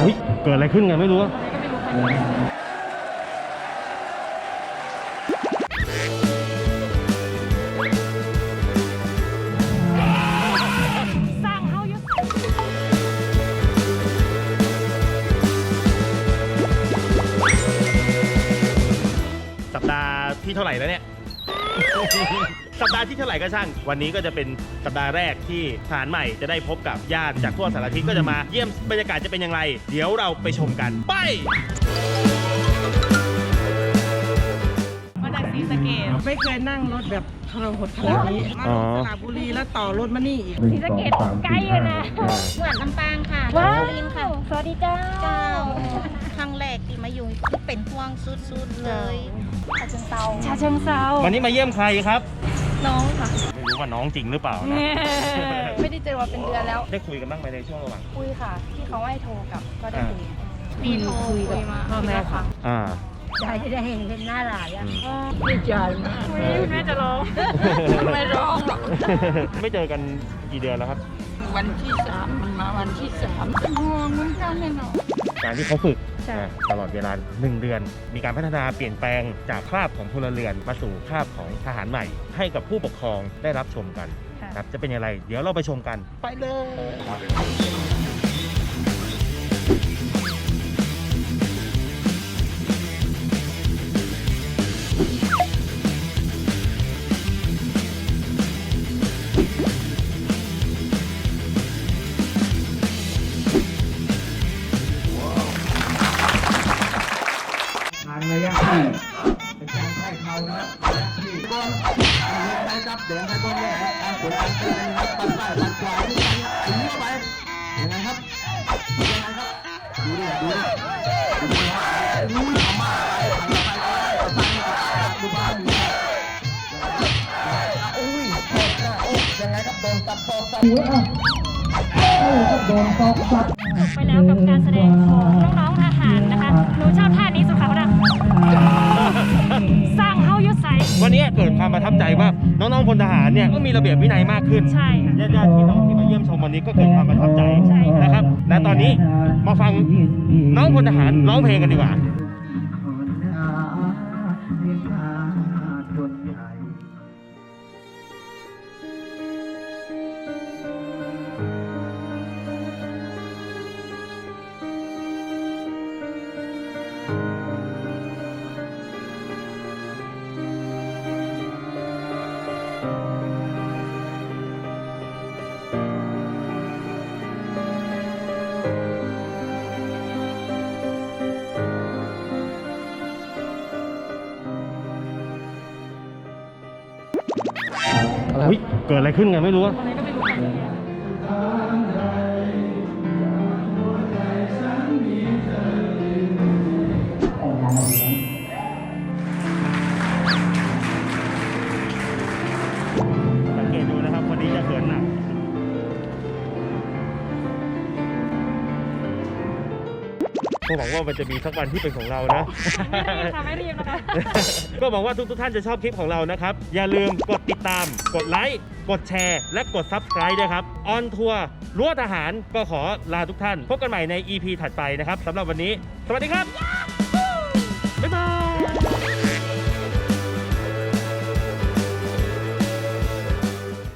เฮ้ยเกิดอะไรขึ้นไงไม่รู้อะสร้างเฮาอยู่สัปดาห์ที่เท่าไหร่แล้วเนี่ย สัปดาห์ที่เท่าไหร่ก็ช่าง วันนี้ก็จะเป็นสัปดาห์แรกที่ทหารใหม่จะได้พบกับญาติจากทั่วสารทิศก็จะมาเยี่ยมบรรยากาศจะเป็นอย่างไร เดี๋ยวเราไปชมกันไป มาจากศรีสะเกษไม่เคยนั่งรถแบบทรหดขนาดนี้มาอ๋อสระบุรีแล้วต่อรถมานี่อีก ศรีสะเกษใกล้เลยนะ เหมือนลำปางค่ะว้าวสุรินทร์ค่ะสวัสดีเจ้าเจ้าครั้ง แรกที่มาอยู่คือเป็นห่วงสุดๆเลยชาเชิงเซาชาเชิงเซาวันนี้มาเยี่ยมใครครับ น้องค่ะ ไม่รู้ว่าน้องจริงหรือเปล่านะ ไม่ได้เจอมาเป็นเดือนแล้ว ได้คุยกันบ้างไหมในช่วงระหว่าง คุยค่ะ ที่เขาให้โทรกลับก็ได้คุยมีโทรคุยกับพ่อแม่ค่ะ อ่ายายจะได้เห็นเป็นหน้าหลานอะดีใจมากแม่จะร้องไม่ร้องหรอกไม่เจอกันกี่เดือนแล้วครับ วันที่สามมันมาวันที่สามเป็นห่วงเหมือนกันแน่นอน การที่เขาฝึกใช่ อ่าตลอดเวลา 1 เดือน มีการพัฒนาเปลี่ยนแปลงจากคราบของพลเรือนมาสู่คราบของทหารใหม่ ให้กับผู้ปกครองได้รับชมกันค่ะ ครับจะเป็นอย่างไร เดี๋ยวเราไปชมกัน ไปเลย เขานะครับระยะที่บอลไปครับเดี๋ยวให้บอลเนี่ยการกดการเตือนนะครับปัดใต้ปัดขวาที่ไปครับถึงเข้าไปยังไงครับยังไงครับดูดิดูดิดูดิครับอุ้ยทำมาไรทำไปได้ทำไปได้ดูบ้านอยู่นอุ้ยตกหน้าอกยังไงครับโดนตัดตอกตัดหัวอะโดนตอกตัดไปแล้วกับการแสดงของน้องๆทหารนะคะหนูชานี้สุดค่ วันนี้เกิดความประทับใจว่าน้องๆพลทหารเนี่ยก็มีระเบียบวินัยมากขึ้นใช่ค่ะ ญาติๆพี่น้องที่มาเยี่ยมชมวันนี้ก็เกิดความประทับใจใช่ค่ะ นะครับและตอนนี้มาฟังน้องพลทหารร้องเพลงกันดีกว่า เฮ้ยเกิดอะไรขึ้นไงไม่รู้ ก็หวังว่ามันจะมีสักวันที่เป็นของเรานะ ไม่รีบนะคะ ก็หวังว่าทุกทท่านจะชอบคลิปของเรานะครับ อย่าลืมกดติดตาม กดไลค์ กดแชร์ และกด Subscribe ด้วยครับ ออนทัวร์รั้วทหารก็ขอลาทุกท่าน พบกันใหม่ใน EP ถัดไปนะครับสำหรับวันนี้ สวัสดีครับบ๊ายบาย